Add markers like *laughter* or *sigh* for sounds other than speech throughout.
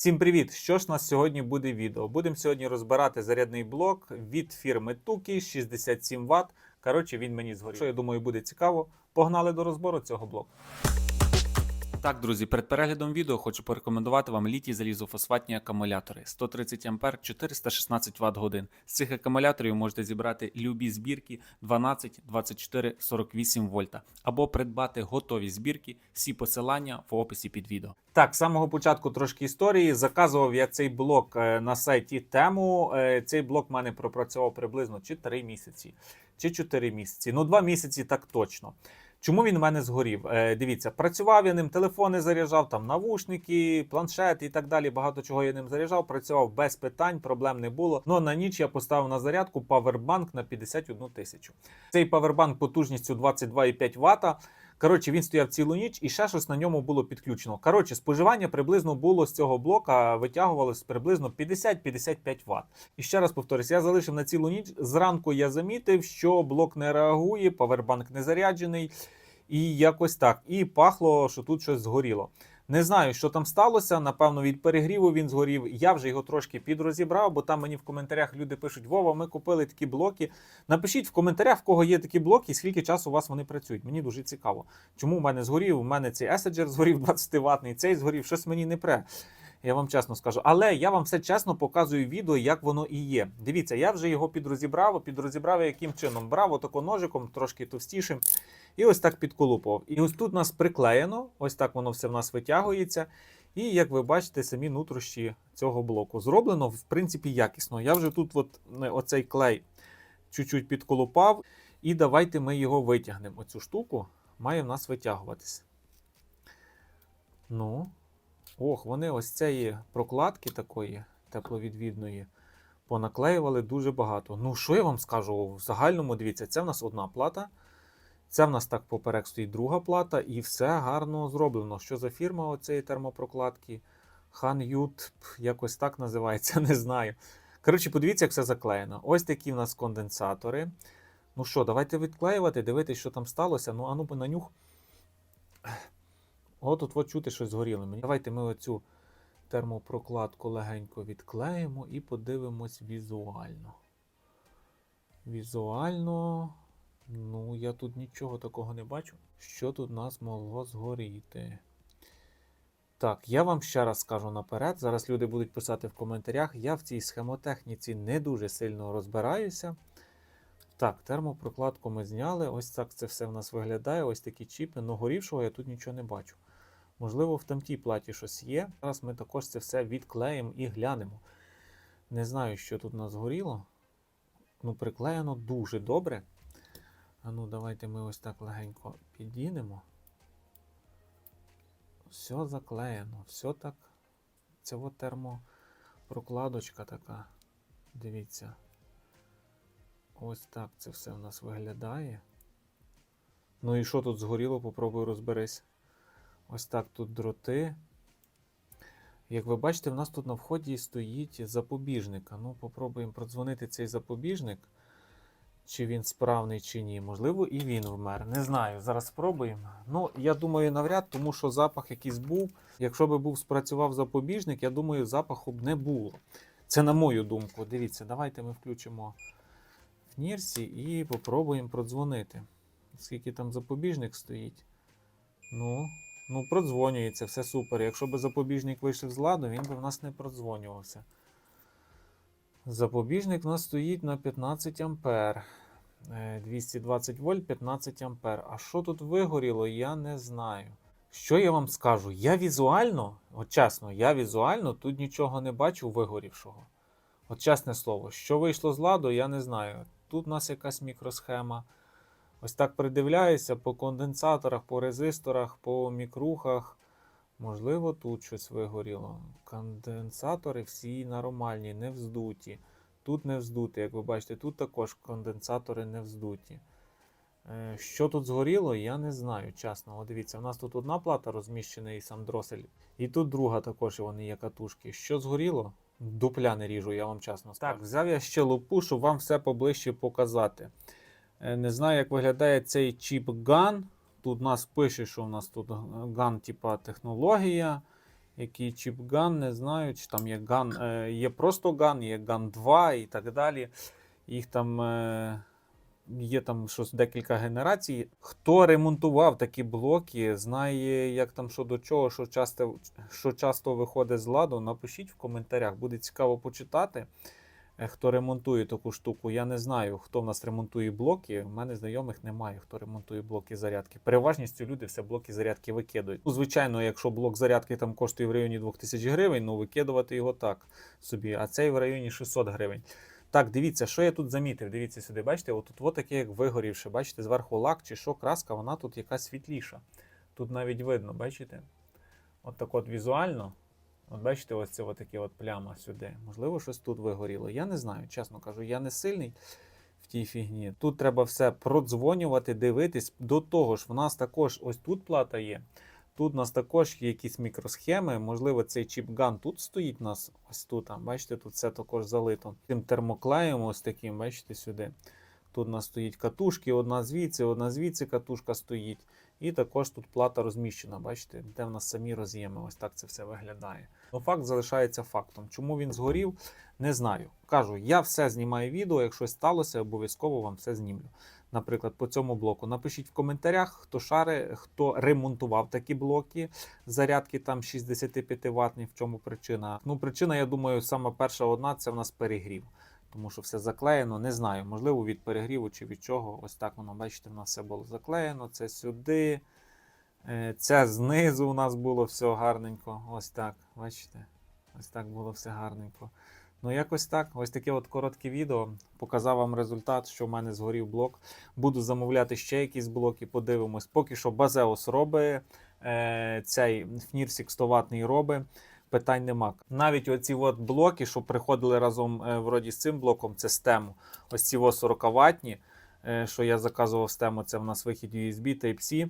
Всім привіт! Що ж у нас сьогодні буде відео? Будемо сьогодні розбирати зарядний блок від фірми Тукі 67 Вт. Коротше, він мені згорів. Що я думаю, буде цікаво. Погнали до розбору цього блоку. Так, друзі, перед переглядом відео хочу порекомендувати вам літій залізофосфатні акумулятори 130 А 416 Вт годин. З цих акумуляторів можете зібрати любі збірки 12, 24, 48 вольта або придбати готові збірки. Всі посилання в описі під відео. Так, з самого початку трошки історії. Заказував я цей блок е, на сайті тему. Е, Цей блок в мене пропрацював приблизно чи 3 місяці, чи 4 місяці. Ну, 2 місяці так точно. Чому він в мене згорів? Е, дивіться, працював я ним, телефони заряджав, там навушники, планшет і так далі. Багато чого я ним заряджав. Працював без питань, проблем не було. Ну на ніч я поставив на зарядку павербанк на 51 тисячу. Цей павербанк потужністю 22,5 Вт. Коротше, він стояв цілу ніч і ще щось на ньому було підключено. Коротше, споживання приблизно було з цього блока, витягувалось приблизно 50-55 Вт. І ще раз повторюсь, я залишив на цілу ніч. Зранку я замітив, що блок не реагує, павербанк не заряджений. І якось так. І пахло, що тут щось згоріло. Не знаю, що там сталося. Напевно, від перегріву він згорів. Я вже його трошки підрозібрав, бо там мені в коментарях люди пишуть: Вова, ми купили такі блоки. Напишіть в коментарях, в кого є такі блоки, і скільки часу у вас вони працюють. Мені дуже цікаво. Чому в мене згорів? У мене цей Еседжер згорів *laughs* 20 ватний, цей згорів, щось мені не пре. Я вам чесно скажу. Але я вам все чесно показую відео, як воно і є. Дивіться, я вже його підрозібрав, підрозібрав яким чином. Брав отако ножиком, трошки товстішим, і ось так підколупав. І ось тут у нас приклеєно, ось так воно все в нас витягується. І як ви бачите, самі нутрощі цього блоку зроблено, в принципі, якісно. Я вже тут от, оцей клей чуть-чуть підколупав. І давайте ми його витягнемо. Оцю штуку має в нас витягуватися. Ну, ох, вони ось цієї прокладки такої тепловідвідної понаклеювали дуже багато. Ну, що я вам скажу? В загальному, дивіться, це в нас одна плата. Це в нас так поперек стоїть друга плата, і все гарно зроблено. Що за фірма оцеї термопрокладки? Han Ют, якось так називається, *laughs* не знаю. Коротше, подивіться, як все заклеєно. Ось такі в нас конденсатори. Ну що, давайте відклеювати, дивитись, що там сталося. Ну, ану на нюх. О, тут от чути щось згоріло. мені. Давайте ми оцю термопрокладку легенько відклеїмо і подивимось візуально. Візуально. Ну, я тут нічого такого не бачу. Що тут у нас могло згоріти? Так, я вам ще раз скажу наперед. Зараз люди будуть писати в коментарях. Я в цій схемотехніці не дуже сильно розбираюся. Так, термопрокладку ми зняли. Ось так це все в нас виглядає. Ось такі чіпи. Ну, горівшого я тут нічого не бачу. Можливо, в тамтій платі щось є. Зараз ми також це все відклеїмо і глянемо. Не знаю, що тут у нас горіло. Ну, приклеєно дуже добре. А ну, давайте ми ось так легенько підінемо. Все заклеєно, все так. Це от термопрокладочка така. Дивіться. Ось так це все в нас виглядає. Ну і що тут згоріло, попробуй розберись. Ось так тут дроти. Як ви бачите, в нас тут на вході стоїть запобіжник. Ну, попробуємо продзвонити цей запобіжник. Чи він справний, чи ні. Можливо, і він вмер. Не знаю. Зараз спробуємо. Ну, я думаю, навряд, тому що запах якийсь був. Якщо би був спрацював запобіжник, я думаю, запаху б не було. Це на мою думку. Дивіться, давайте ми включимо в Нірсі і попробуємо продзвонити. Скільки там запобіжник стоїть. Ну, ну, продзвонюється, все супер. Якщо б запобіжник вийшов з ладу, він би в нас не продзвонювався. Запобіжник у нас стоїть на 15 ампер. Е, 220 вольт, 15 ампер. А що тут вигоріло, я не знаю. Що я вам скажу? Я візуально, от чесно, я візуально тут нічого не бачу вигорівшого. От чесне слово, що вийшло з ладу, я не знаю. Тут у нас якась мікросхема. Ось так придивляюся по конденсаторах, по резисторах, по мікрухах. Можливо, тут щось вигоріло. Конденсатори всі нормальні, не вздуті. Тут не вздуті, як ви бачите, тут також конденсатори не вздуті. Е, Що тут згоріло, я не знаю, чесно. О, дивіться, у нас тут одна плата розміщена і сам дросель. І тут друга також і вони є катушки. Що згоріло? Дупля не ріжу, я вам чесно скажу. Так, взяв я ще лупу, щоб вам все поближче показати. Е, Не знаю, як виглядає цей чіп GAN. Тут нас пише, що у нас тут GAN, типа технологія. Який чіпган, не знаю, чи там є ган, е, є просто ган, є ган 2 і так далі. Їх там е, є там щось декілька генерацій. Хто ремонтував такі блоки, знає, як там що до чого, що часто, що часто виходить з ладу, напишіть в коментарях. Буде цікаво почитати. е, Хто ремонтує таку штуку, я не знаю, хто в нас ремонтує блоки. У мене знайомих немає, хто ремонтує блоки зарядки. Переважністю люди все блоки зарядки викидують. Ну, звичайно, якщо блок зарядки там коштує в районі 2000 гривень, ну викидувати його так собі, а цей в районі 600 гривень. Так, дивіться, що я тут замітив. Дивіться сюди, бачите, отут от таке, як вигорівше. Бачите, зверху лак чи що, краска, вона тут якась світліша. Тут навіть видно, бачите? От так от візуально. От бачите, ось це таке от пляма сюди. Можливо, щось тут вигоріло. Я не знаю, чесно кажу, я не сильний в тій фігні. Тут треба все продзвонювати, дивитись. До того ж, в нас також ось тут плата є. Тут у нас також є якісь мікросхеми. Можливо, цей чіпган тут стоїть у нас ось тут. Бачите, тут все також залито. Тим термоклеєм ось таким, бачите, сюди. Тут у нас стоїть катушки, одна звідси, одна звідси катушка стоїть. І також тут плата розміщена, бачите, де в нас самі роз'єми. Ось так це все виглядає. Ну, факт залишається фактом. Чому він згорів, не знаю. Кажу, я все знімаю відео, якщо сталося, обов'язково вам все знімлю. Наприклад, по цьому блоку. Напишіть в коментарях, хто шари, хто ремонтував такі блоки, зарядки там 65 ватні, в чому причина. Ну, причина, я думаю, саме перша одна це в нас перегрів. Тому що все заклеєно, не знаю, можливо, від перегріву чи від чого. Ось так воно, бачите, в нас все було заклеєно. Це сюди. Це знизу у нас було все гарненько. Ось так. Бачите? Ось так було все гарненько. Ну, якось так. Ось таке от коротке відео. Показав вам результат, що в мене згорів блок. Буду замовляти ще якісь блоки, подивимось. Поки що Базеус робить, е, цей Фнірсік 100 ватний робить. Питань нема. Навіть оці от блоки, що приходили разом е, вроді з цим блоком, це стему. Ось ці 40 ватні, е, що я заказував стему, це в нас вихід USB Type-C.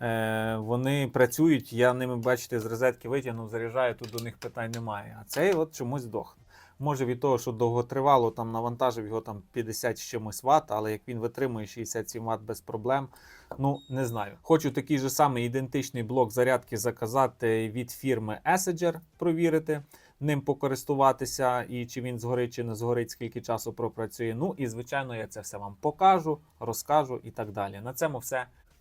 Е, вони працюють, я ними, бачите, з розетки витягнув, заряджаю, тут до них питань немає. А цей от чомусь здохне. Може від того, що довготривало там навантажив його там 50 з чимось ватт, але як він витримує 67 Вт без проблем, ну не знаю. Хочу такий же самий ідентичний блок зарядки заказати від фірми Essager, провірити, ним покористуватися, і чи він згорить, чи не згорить, скільки часу пропрацює. Ну і звичайно, я це все вам покажу, розкажу і так далі. На цьому все.